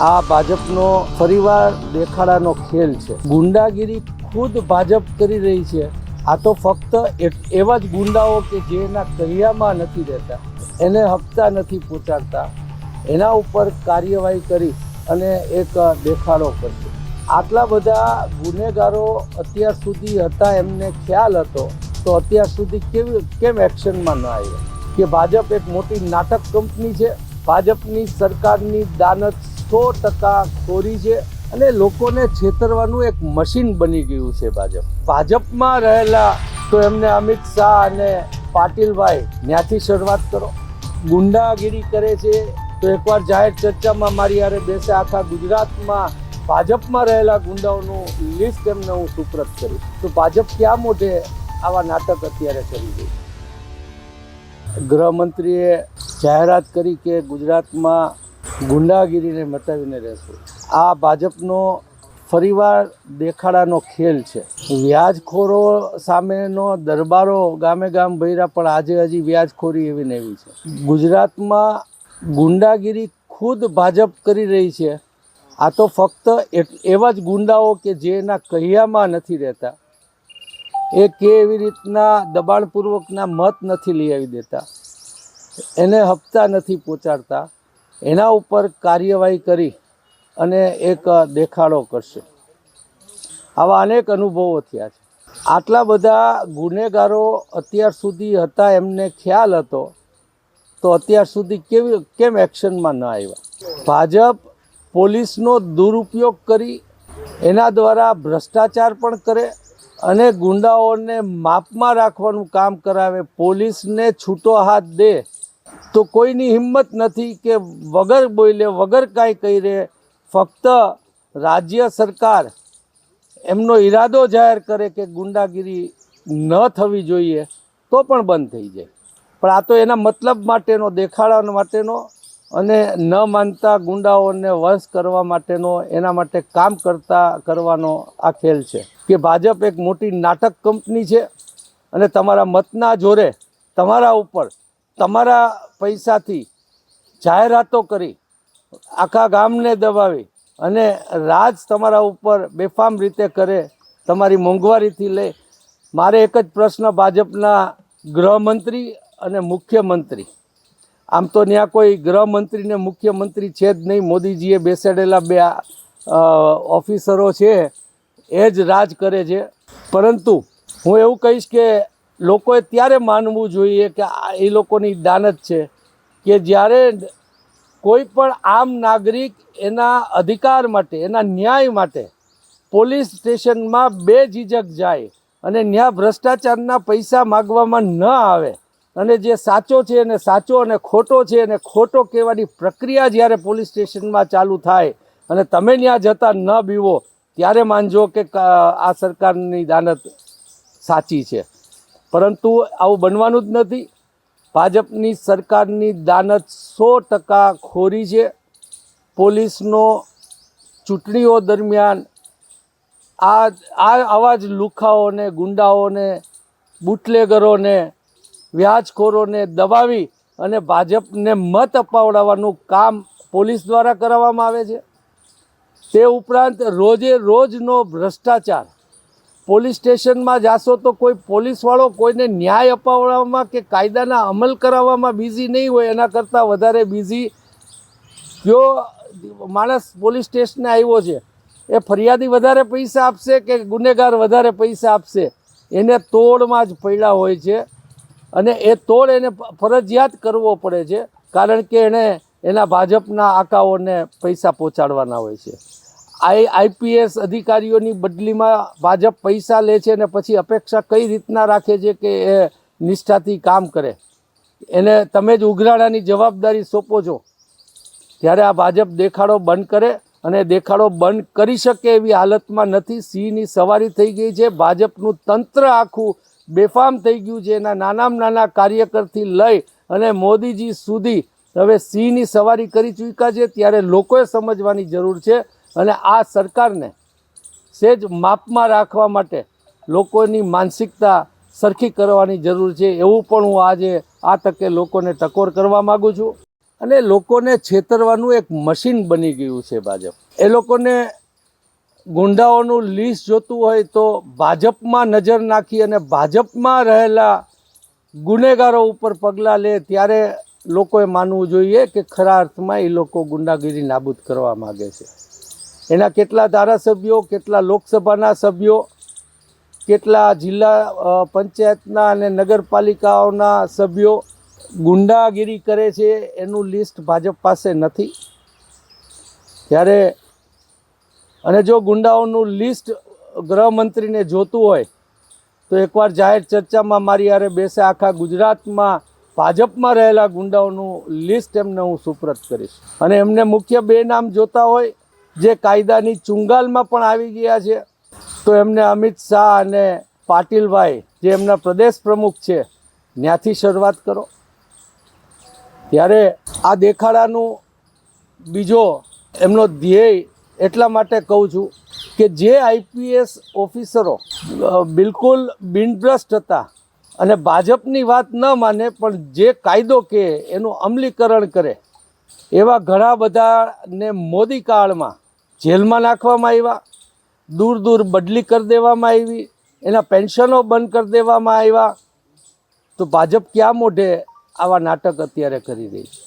આ ભાજપનો ફરીવાર દેખાડાનો ખેલ છે. ગુંડાગીરી ખુદ ભાજપ કરી રહી છે. આ તો ફક્ત એવા જ ગુંડાઓ કે જેના કરિયામાં નથી રહેતા, એને હપ્તા નથી પહોંચાડતા. એના ઉપર કાર્યવાહી કરી અને એક દેખાડો કરશે. આટલા બધા ગુનેગારો અત્યાર સુધી હતા એમને ખ્યાલ હતો, તો અત્યાર સુધી કેવી, કેમ એક્શનમાં ન આવ્યા? કે ભાજપ એક મોટી નાટક કંપની છે? ભાજપની સરકારની દાનત સો ટકા ખોરી છે અને લોકોને છેતરવાનું એક મશીન બની ગયું છે ભાજપ. ભાજપમાં રહેલા તો એમને અમિત શાહ અને પાટીલભાઈ, ત્યાંથી શરૂઆત કરો. ગુંડાગીરી કરે છે. તો એકવાર જાહેર ચર્ચામાં મારી યારે બેસે આખા ગુજરાતમાં ભાજપમાં રહેલા ગુંડાઓનું લિસ્ટ એમને હું સુપ્રત કરીશ. તો ભાજપ ક્યાં મોઢે આવા નાટક અત્યારે કરી ગઈ ગૃહમંત્રીએ જાહેરાત કરી કે ગુજરાતમાં ગુંડાગીરીને મટાવીને રહેશું. આ ભાજપનો ફરીવાર દેખાડાનો ખેલ છે. વ્યાજખોરો સામેનો દરબારો ગામે ગામ ભર્યા પણ આજે હજી વ્યાજખોરી એવી ને એવી છે. ગુજરાતમાં ગુંડાગીરી ખુદ ભાજપ કરી રહી છે. આ તો ફક્ત એવા જ ગુંડાઓ કે જેના કહિયામાં નથી રહેતા. એ કે એવી રીતના દબાણપૂર્વકના મત નથી લઈ આવી દેતા. એને હપ્તા નથી પહોંચાડતા. એના ઉપર કાર્યવાહી કરી અને એક દેખાડો કરશે. આવા અનેક અનુભવો થયા છે. આટલા બધા ગુનેગારો અત્યાર સુધી હતા એમને ખ્યાલ હતો તો અત્યાર સુધી કેવી, કેમ એક્શનમાં ન આવ્યા? ભાજપ પોલીસનો દુરુપયોગ કરી એના દ્વારા ભ્રષ્ટાચાર પણ કરે અને ગુંડાઓને માપમાં રાખવાનું કામ કરાવે, પોલીસને છૂટો હાથ દે તો કોઈની હિંમત નથી કે વગર બોલે, વગર કાંઈ કહી રહે ફક્ત રાજ્ય સરકાર એમનો ઈરાદો જાહેર કરે કે ગુંડાગીરી ન થવી જોઈએ, તો પણ બંધ થઈ જાય. પણ આ તો એના મતલબ માટેનો દેખાડા માટેનો અને ન માનતા ગુંડાઓને વશ કરવા માટેનો, એના માટે કામ કરતા, કરવાનો આ ખેલ છે. કે ભાજપ એક મોટી નાટક કંપની છે અને તમારા મતના જોરે તમારા ઉપર તમારા પૈસાથી જાહેરાતો કરી, આખા ગામને દબાવી અને રાજ તમારા ઉપર બેફામ રીતે કરે, તમારી મોંઘવારીથી લઈ મારે એક જ પ્રશ્ન ભાજપના ગૃહમંત્રી અને મુખ્યમંત્રી. આમ તો ત્યાં કોઈ ગૃહમંત્રી ને મુખ્યમંત્રી છે જ નહીં, મોદીજીએ બેસાડેલા બે ઓફિસરો છે, એ જ રાજ કરે છે. પરંતુ હું એવું કહીશ કે લોકોએ ત્યારે માનવું જોઈએ કે એ લોકોની દાનત છે કે જ્યારે કોઈ પણ આમ નાગરિક એના અધિકાર માટે, એના ન્યાય માટે પોલીસ સ્ટેશનમાં બે ઝીઝક જાય અને ત્યાં ભ્રષ્ટાચારના પૈસા માગવામાં ન આવે અને જે સાચો છે એને સાચો અને ખોટો છે એને ખોટો કહેવાની પ્રક્રિયા જ્યારે પોલીસ સ્ટેશનમાં ચાલુ થાય અને તમે ત્યાં જતા ન બીવો, ત્યારે માનજો કે આ સરકારની દાનત સાચી છે. પરંતુ આવું બનવાનું જ નથી. ભાજપની સરકારની દાનત સો ટકા ખોરી છે. પોલીસનો ચૂંટણીઓ દરમિયાન આ આ આવા જ લુખાઓને, ગુંડાઓને, બુટલેગરોને, વ્યાજખોરોને દબાવી અને ભાજપને મત અપાવડાવવાનું કામ પોલીસ દ્વારા કરાવવામાં આવે છે. તે ઉપરાંત રોજે રોજનો ભ્રષ્ટાચાર પોલીસ સ્ટેશનમાં જાશો તો કોઈ પોલીસવાળો કોઈને ન્યાય અપાવવામાં કે કાયદાના અમલ કરાવવામાં બિઝી નહીં હોય, એના કરતાં વધારે બિઝી જો માણસ પોલીસ સ્ટેશને આવ્યો છે. એ ફરિયાદી વધારે પૈસા આપશે કે ગુનેગાર વધારે પૈસા આપશે? એને તોડમાં જ પડ્યા હોય છે અને એ તોડ એને ફરજિયાત કરવો પડે છે, કારણ કે એણે એના ભાજપના આકાઓને પૈસા પહોંચાડવાના હોય છે. આઈ આઈપીએસ અધિકારીઓની બદલીમાં ભાજપ પૈસા લે છે અને પછી અપેક્ષા કઈ રીતના રાખે છે કે એ નિષ્ઠાથી કામ કરે? એને તમે જ ઉઘરાણાની જવાબદારી સોંપો છો. ત્યારે આ ભાજપ દેખાડો બંધ કરે અને દેખાડો બંધ કરી શકે એવી હાલતમાં નથી. સિંહની સવારી થઈ ગઈ છે. ભાજપનું તંત્ર આખું બેફામ થઈ ગયું છે. એના નાનામાં નાના કાર્યકરથી લઈ અને મોદીજી સુધી હવે સિંહની સવારી કરી ચૂક્યા છે. ત્યારે લોકોએ સમજવાની જરૂર છે અને આ સરકારને સેજ માપમાં રાખવા માટે લોકોની માનસિકતા સરખી કરવાની જરૂર છે એવું પણ હું આજે આ તકે લોકોને ટકોર કરવા માગું છું. અને લોકોને છેતરવાનું એક મશીન બની ગયું છે ભાજપ. એ લોકોને ગુંડાઓનું લિસ્ટ જોતું હોય તો ભાજપમાં નજર નાખી અને ભાજપમાં રહેલા ગુનેગારો ઉપર પગલાં લે ત્યારે લોકોએ માનવું જોઈએ કે ખરા અર્થમાં એ લોકો ગુંડાગીરી નાબૂદ કરવા માગે છે. એના કેટલા ધારાસભ્યો, કેટલા લોકસભાના સભ્યો, કેટલા જિલ્લા પંચાયતના અને નગરપાલિકાઓના સભ્યો ગુંડાગીરી કરે છે એનું લિસ્ટ ભાજપ પાસે નથી. ત્યારે અને જો ગુંડાઓનું લિસ્ટ ગૃહમંત્રીને જોતું હોય, તો એકવાર જાહેર ચર્ચામાં મારી યારે બેસે આખા ગુજરાતમાં ભાજપમાં રહેલા ગુંડાઓનું લિસ્ટ એમને હું સુપ્રત કરીશ. અને એમને મુખ્ય બે નામ જોતા હોય જે કાયદાની ચુંગાલમાં પણ આવી ગયા છે. તો એમને અમિત શાહ અને પાટીલભાઈ, જે એમના પ્રદેશ પ્રમુખ છે ત્યાંથી શરૂઆત કરો. ત્યારે આ દેખાડાનું બીજો એમનો ધ્યેય એટલા માટે કહું છું કે જે આઈપીએસ ઓફિસરો બિલકુલ બિનભ્રષ્ટ હતા અને ભાજપની વાત ન માને, પણ જે કાયદો કે એનું અમલીકરણ કરે, એવા ઘણા બધાને મોદી કાળમાં જેલમાં નાખવામાં આવ્યા, દૂર દૂર બદલી કરી દેવામાં આવી, એના પેન્શનો બંધ કરી દેવામાં આવ્યા. તો ભાજપ ક્યાં મોઢે આવા નાટક અત્યારે કરી રહી છે?